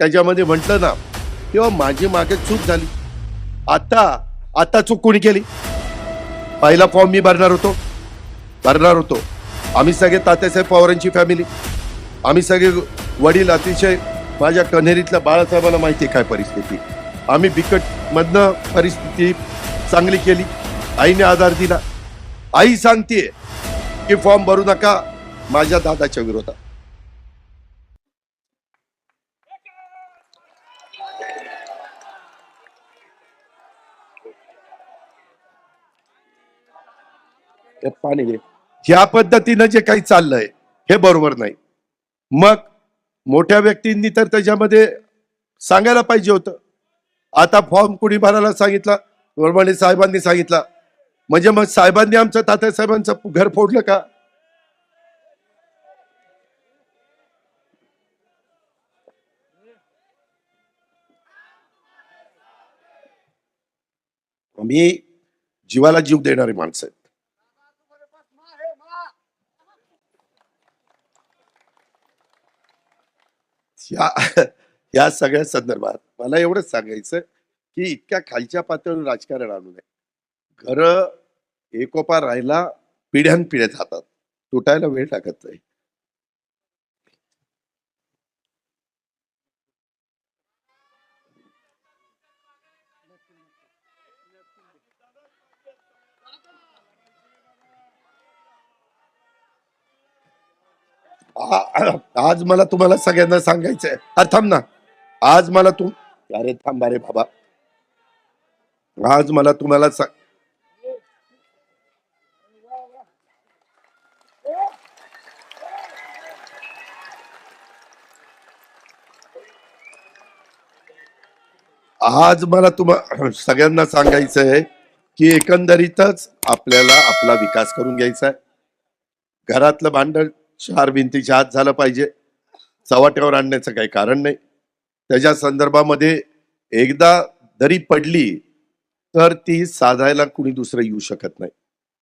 त्याच्यामध्ये म्हटलं ना तेव्हा माझी मागे चूक झाली. आता आता चूक कोणी केली? पहिला फॉर्म मी भरणार होतो. भरणार होतो. आम्ही सगळे तात्यासाहेब पवारांची फॅमिली आम्ही सगळे वडील अतिशय माझ्या कन्हेरीतल्या बाळासाहेबांना माहिती आहे काय परिस्थिती. आम्ही बिकटमधनं परिस्थिती चांगली केली. आईने आधार दिला. आई सांगतेय की फॉर्म भरू नका. माझ्या दादाच्या विरोधात. त्यात पाणी घे ह्या पद्धतीनं जे काही चाललंय हे बरोबर नाही. मग मोठ्या व्यक्तींनी तर त्याच्यामध्ये सांगायला पाहिजे होतं. आता फॉर्म कुणी भरायला सांगितला? गोरमाने साहेबांनी सांगितला. म्हणजे मग साहेबांनी आमचं तात्यासाहेबांचं घर फोडलं का? मी जीवाला जीव देणारी माणसं आहेत या या सगळ्या संदर्भात मला एवढंच सांगायचं की इतक्या खालच्या पातळीवर राजकारण आणू नये. घर एकोपा राहायला पिढ्यान पिढ्या जातात. तुटायला वेळ लागत नाही. आज मला तुम्हाला सगळ्यांना सांगायचंय. अरे थांब ना. आज मला तू अरे थांब अरे बाबा. आज मला तुम्हाला सांग आज मला तुम्हा सगळ्यांना सांगायचं आहे की एकंदरीतच आपल्याला आपला विकास करून घ्यायचा आहे. घरातलं भांडण चार भिंतीच्या आत झालं पाहिजे. चव्हाट्यावर आणण्याचं काही कारण नाही. त्याच्या संदर्भामध्ये एकदा जरी पडली तर ती साधायला कुणी दुसरं येऊ शकत नाही.